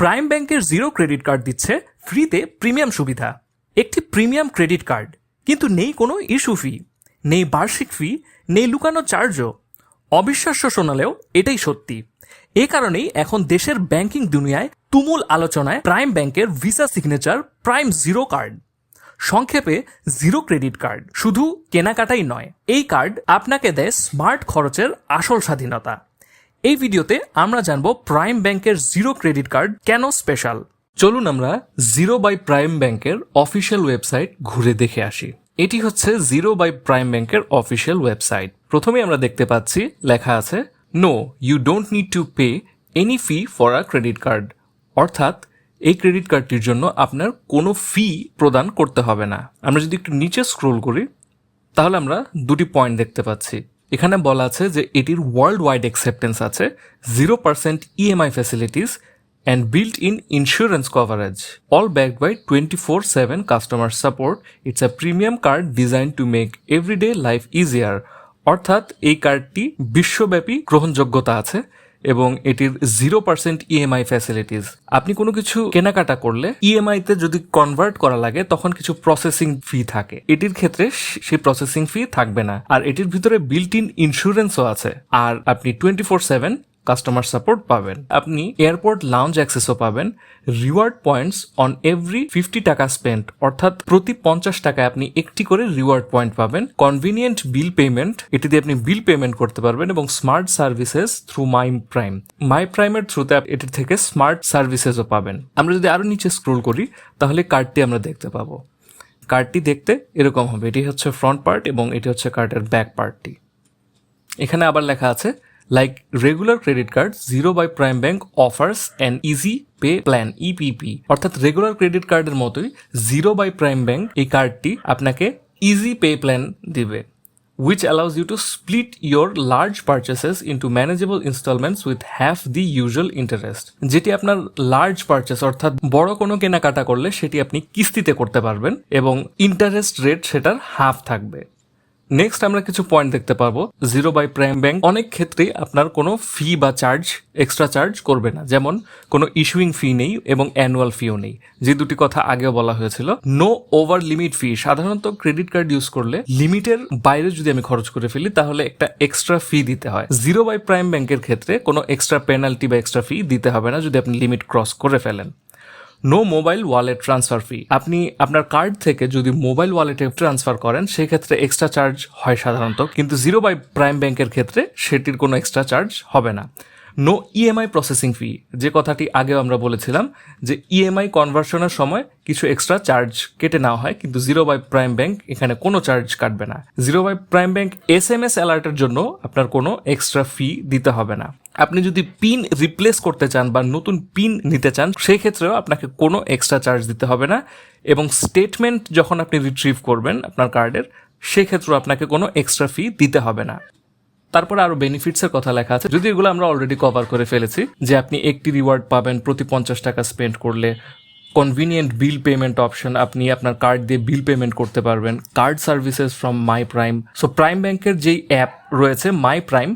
Prime ব্যাংকের zero credit card দিচ্ছে ফ্রিতে প্রিমিয়াম সুবিধা। একটি প্রিমিয়াম ক্রেডিট কার্ড কিন্তু নেই কোনো ইস্যু ফি নেই বার্ষিক ফি নেই লুকানো চার্জও অবিশ্বাস্য শোনালেও এটাই সত্যি। এ কারণেই এখন দেশের ব্যাংকিং দুনিয়ায় তুমুল আলোচনায় প্রাইম ব্যাংকের Visa signature Prime zero card সংক্ষেপে জিরো ক্রেডিট কার্ড শুধু কেনাকাটাই নয়, এই কার্ড আপনাকে দেয় স্মার্ট খরচের আসল স্বাধীনতা। এই ভিডিওতে আমরা জানব প্রাইম ব্যাংকের জিরো ক্রেডিট কার্ড কেন স্পেশাল চলুন আমরা জিরো বাই প্রাইম ব্যাংকের অফিসিয়াল ওয়েবসাইট ঘুরে দেখে আসি। এটি হচ্ছে জিরো বাই প্রাইম ব্যাংকের অফিসিয়াল ওয়েবসাইট প্রথমে আমরা দেখতে পাচ্ছি, লেখা আছে no you don't need to pay any fee for a credit card অর্থাৎ, এই ক্রেডিট কার্ডটির জন্য আপনার কোনো ফি প্রদান করতে হবে না। আমরা যদি একটু নিচে স্ক্রোল করি, তাহলে আমরা দুটি পয়েন্ট দেখতে পাচ্ছি। এখানে বলা আছে যে এটির ওয়ার্ল্ড ওয়াইড অ্যাকসেপ্টেন্স আছে zero percent EMI facilities and built in insurance coverage all backed by twenty four seven customer support it's a premium card design to make everyday life easier অর্থাৎ এই কার্ডটি বিশ্বব্যাপী গ্রহণযোগ্যতা আছে। এবং এটির জিরো পার্সেন্ট ইএমআই ফ্যাসিলিটিস আপনি কোনো কিছু কেনাকাটা করলে ইএমআই তে যদি কনভার্ট করা লাগে, তখন কিছু প্রসেসিং ফি থাকে। এটির ক্ষেত্রে সেই প্রসেসিং ফি থাকবে না। আর এটির ভিতরে বিল্ট ইন ইন্স্যুরেন্সও আছে। আর আপনি twenty four seven customer support পাবেন। আপনি এয়ারপোর্ট লাউঞ্জ অ্যাক্সেসও পাবেন। Reward points on every fifty taka spend অর্থাৎ প্রতি পঞ্চাশ টাকায় আপনি একটি করে রিওয়ার্ড পয়েন্ট পাবেন। কনভিনিয়েন্ট বিল পেমেন্ট এটি দিয়ে আপনি বিল পেমেন্ট করতে পারবেন এবং smart services through my Prime my প্রাইমের থ্রুতে এটির থেকে স্মার্ট সার্ভিসেসও পাবেন। আমরা যদি আরও নিচে স্ক্রোল করি, তাহলে কার্ডটি আমরা দেখতে পাবো। কার্ডটি দেখতে এরকম হবে। এটি হচ্ছে ফ্রন্ট পার্ট এবং এটি হচ্ছে কার্ডের ব্যাক পার্টটি এখানে আবার লেখা আছে like regular credit card zero by prime bank offers an easy pay plan EPP অর্থাৎ রেগুলার ক্রেডিট কার্ডের মতোই জিরো বাই প্রাইম ব্যাংক এই কার্ডটি আপনাকে ইজি পে প্ল্যান দিবে, which allows you to split your large purchases into manageable installments with half the usual interest. যেটি আপনার large purchase অর্থাৎ বড় কোনো কেনাকাটা করলে সেটি আপনি কিস্তিতে করতে পারবেন এবং ইন্টারেস্ট রেট সেটার হাফ থাকবে। নেক্সট আমরা কিছু পয়েন্ট দেখতে পাবো। জিরো বাই প্রাইম ব্যাংক অনেক ক্ষেত্রেই আপনার কোনো ফি বা চার্জ এক্সট্রা চার্জ করবে না। যেমন, কোনো ইস্যুইং ফি নেই এবং অ্যানুয়াল ফিও নেই। যে দুটি কথা আগেও বলা হয়েছিল নো ওভার লিমিট ফি সাধারণত ক্রেডিট কার্ড ইউজ করলে লিমিটের বাইরে যদি আমি খরচ করে ফেলি, তাহলে একটা এক্সট্রা ফি দিতে হয়। জিরো বাই প্রাইম ব্যাংকের ক্ষেত্রে কোনো এক্সট্রা পেনাল্টি বা এক্সট্রা ফি দিতে হবে না যদি আপনি লিমিট ক্রস করে ফেলেন। No mobile wallet transfer fee আপনি আপনার কার্ড থেকে যদি মোবাইল ওয়ালেটে ট্রান্সফার করেন, সেক্ষেত্রে এক্সট্রা চার্জ হয় সাধারণত। কিন্তু জিরো বাই প্রাইম ব্যাংকের ক্ষেত্রে সেটির কোনো এক্সট্রা চার্জ হবে না। নো ইএমআই প্রসেসিং ফি যে কথাটি আগেও আমরা বলেছিলাম যে ইএমআই কনভার্সনের সময় কিছু এক্সট্রা চার্জ কেটে নেওয়া হয়, কিন্তু জিরো বাই প্রাইম ব্যাংক এখানে কোনো চার্জ কাটবে না। Zero by Prime bank S M S অ্যালার্টের জন্য আপনার কোনো এক্সট্রা ফি দিতে হবে না। আপনি যদি পিন রিপ্লেস করতে চান বা নতুন পিন নিতে চান সেই ক্ষেত্রেও আপনাকে কোনো এক্সট্রা চার্জ দিতে হবে না। এবং স্টেটমেন্ট যখন আপনি রিট্রিভ করবেন আপনার কার্ডের সেক্ষেত্রেও আপনাকে কোনো এক্সট্রা ফি দিতে হবে না। তারপরে আরও বেনিফিটস এর কথা লেখা আছে। যদি এগুলো আমরা অলরেডি কভার করে ফেলেছি, যে আপনি একটি রিওয়ার্ড পাবেন প্রতি পঞ্চাশ টাকা স্পেন্ড করলে কনভিনিয়েন্ট বিল পেমেন্ট অপশন আপনি আপনার কার্ড দিয়ে বিল পেমেন্ট করতে পারবেন card services from my Prime so Prime ব্যাংকের যেই অ্যাপ রয়েছে মাই প্রাইম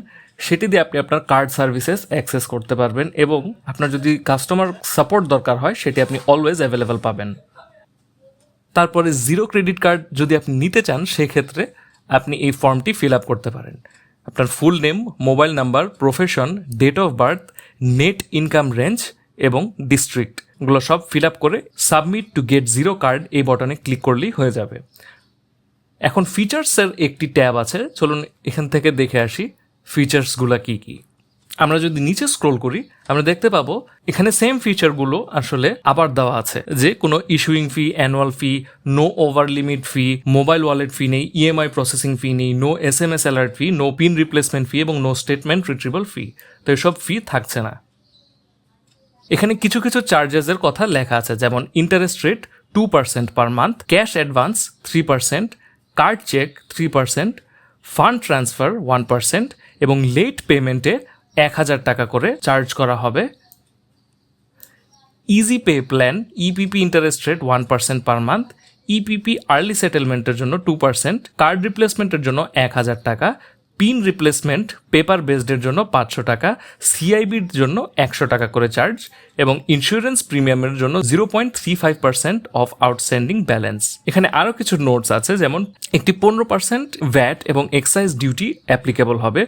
সেটি দিয়ে আপনি আপনার কার্ড সার্ভিসেস অ্যাক্সেস করতে পারবেন এবং আপনার যদি কাস্টমার সাপোর্ট দরকার হয়, সেটি আপনি অলওয়েজ অ্যাভেলেবেল পাবেন। তারপরে জিরো ক্রেডিট কার্ড যদি আপনি নিতে চান, সেক্ষেত্রে আপনি এই ফর্মটি ফিল আপ করতে পারেন। আপনার full name mobile number profession date of birth net income range এবং ডিস্ট্রিক্ট এগুলো সব ফিল আপ করে submit to get zero card এই বটনে ক্লিক করলেই হয়ে যাবে। এখন ফিচার্সের একটি ট্যাব আছে, চলুন এখান থেকে দেখে আসি ফিচার্সগুলো কী কি। আমরা যদি নিচে স্ক্রোল করি, আমরা দেখতে পাবো এখানে সেম ফিচারগুলো আসলে আবার দেওয়া আছে, যে কোনো issuing fee annual fee no over limit fee mobile wallet fee নেই ইএমআই প্রসেসিং ফি নেই no S M S alert fee no PIN replacement fee এবং নো স্টেটমেন্ট রিট্রিবল ফি তো এসব ফি থাকছে না। এখানে কিছু কিছু চার্জেসের কথা লেখা আছে, যেমন interest rate two percent per month cash advance three percent card cheque three percent fund transfer one percent এবং লেট পেমেন্টে এক হাজার টাকা করে চার্জ করা হবে। Easy pay plan EPP interest rate one percent per month EPP early সেটেলমেন্টের জন্য two percent card রিপ্লেসমেন্টের জন্য এক হাজার টাকা পিন রিপ্লেসমেন্ট পেপার বেসডের জন্য পাঁচশো টাকা সিআইবির জন্য একশো টাকা করে চার্জ এবং ইন্স্যুরেন্স প্রিমিয়ামের জন্য zero point three five percent of outstanding balance এখানে আরও কিছু নোটস আছে, যেমন একটি পনেরো পার্সেন্ট ভ্যাট এবং এক্সাইজ ডিউটি অ্যাপ্লিকেবল হবে।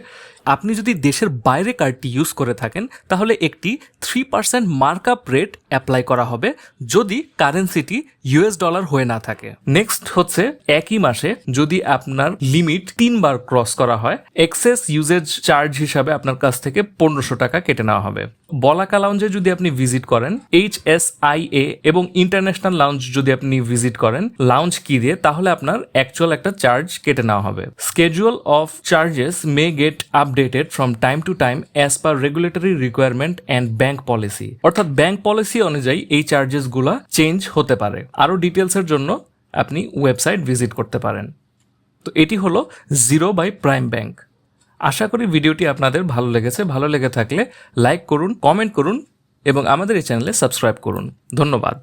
আপনি যদি দেশের বাইরে কার্ডটি ইউজ করে থাকেন, তাহলে একটি three percent markup rate apply করা হবে যদি কারেন্সিটি ইউএস ডলার হয়ে না থাকে। নেক্সট হচ্ছে একই মাসে যদি আপনার লিমিট তিনবার ক্রস করা হয় এক্সেস ইউজেজ চার্জ হিসাবে আপনার কাছ থেকে পনেরোশো টাকা কেটে নেওয়া হবে। বলাকা লাউঞ্জে যদি আপনি ভিজিট করেন এইচ এস আই এ এবং ইন্টারন্যাশনাল লাউঞ্জ যদি আপনি ভিজিট করেন লাউঞ্জ কি দিয়ে? তাহলে আপনার অ্যাকচুয়াল একটা চার্জ কেটে নেওয়া হবে। Schedule of charges may get updated from time to time as per regulatory requirement and bank policy অর্থাৎ ব্যাংক পলিসি অনুযায়ী এই চার্জেসগুলো চেঞ্জ হতে পারে। আরও ডিটেলসের জন্য আপনি ওয়েবসাইট ভিজিট করতে পারেন। তো এটি হলো জিরো বাই প্রাইম ব্যাংক আশা করি ভিডিওটি আপনাদের ভালো লেগেছে। ভালো লেগে থাকলে লাইক করুন কমেন্ট করুন এবং আমাদের এই চ্যানেলে সাবস্ক্রাইব করুন। ধন্যবাদ।